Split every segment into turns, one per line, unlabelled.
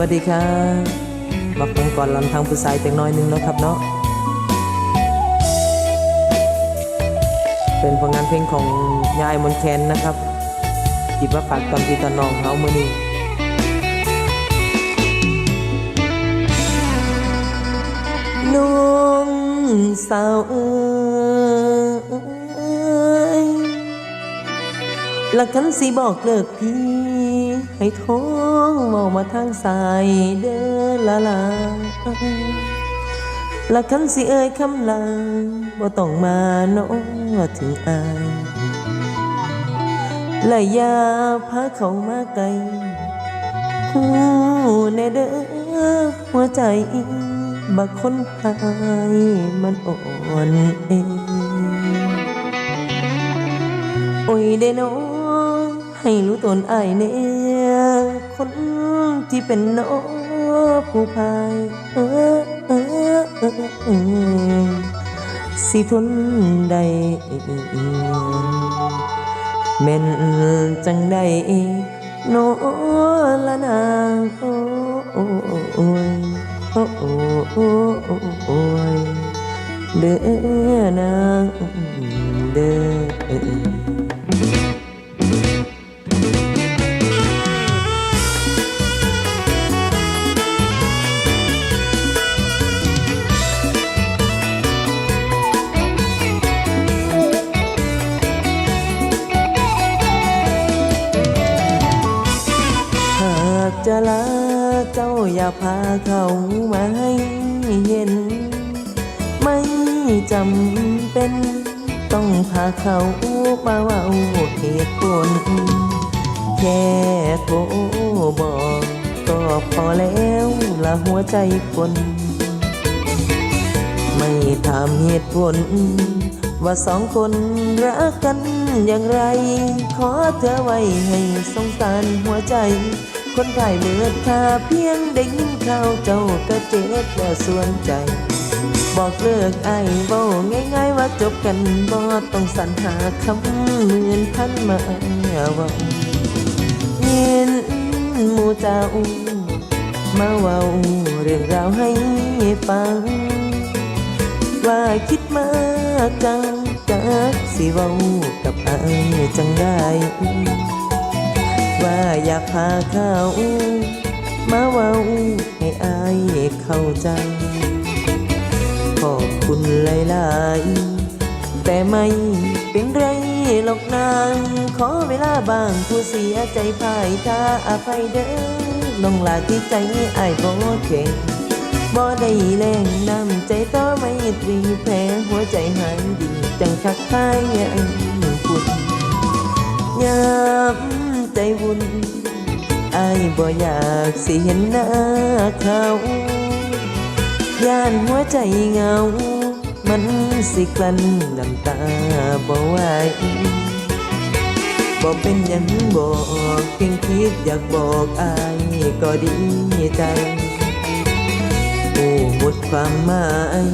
วัสดีครับมาฟังก่อนลำทางผู้ชายจังน้อยหนึงเนาะครับเนาะเป็นผลงานเพลงของยายมนแคนนะครับหยิบมาฝากตอนพี่ตอนน้องเฮามื้อนี้น้องสาวเอ้ย ลักันสิบอกเลิกพี่ ให้ท้องมองมาทางสายเด้อละลาหลักันสิเอ่ยคำลาบ่ต้องมาโน้ถึงอายและอย่าพาเขามาไกลหูแน่เด้อหัวใจบักคนพายมันอ่อนเองโอ้ยเดโน ให้รู้ตนอายเนี่ยคนที่เป็นน้องผู้พายเออเออเออเออสิทนได้แม่นจังได้โนละนางโอ้ยโอ้โอ้ยเด้อนางเด้อ จะลาเจ้าอย่าพาเขามาให้เห็น ไม่จำเป็น ต้องพาเขามาเว่าเหตุผลแค่โทรบอกก็พอแล้วละหัวใจคนไม่ถามเหตุผล ว่าสองคนรักกันอย่างไร ขอเธอไว้ให้สงสารหัวใจ คนภายเบิดค่าเพียงได้ยินข่าวเจ้าก็เจ็บแล้วส่วนใจ บอกเลิกไอ้เบ้าง่ายๆว่าจบกันบ่ต้องสรรหาคำหมื่นพันมาว่าเห็นหมูเจ้ามาว้าเรื่องราวให้ฟัง ว่าคิดมากจังจากสิเว้ากับอายจังได้ ว่าอยากพาเขามาเว้าให้อายเข้าใจ ขอบคุณหลายๆแต่ไม่เป็นไรหรอกนางขอเวลาบางผู้เสียใจพ่ายถ้าอภัยเด้อน้องลาที่ใจอายบ่เก่งบ่ได้แรงน้ำใจต่อไม่ตรีแพ้หัวใจหายดี จังคักคายยังคุณยาม ใจวุ่นอายบ่อยากสิเห็นหน้าเขาย่านหัวใจเงา มันสิกลั้นน้ำตาบ่ไหวบ่เป็นยังบอกเพียงคิดอยากบอกอายก็ดีใจโอ้หมดความหมาย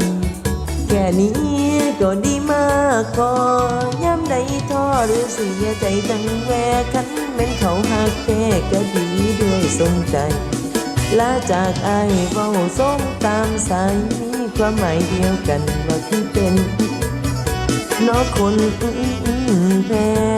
แค่นี้ก็ดีมากพอ ย่ำใดท้อรือเสียใจจังแวคันเป็นเขาหักแค่ก็ดีด้วยสงใจลาจากอายเว้าส้มตามสายมีความหมายเดียวกันว่าที่เป็นนอกคนแพ้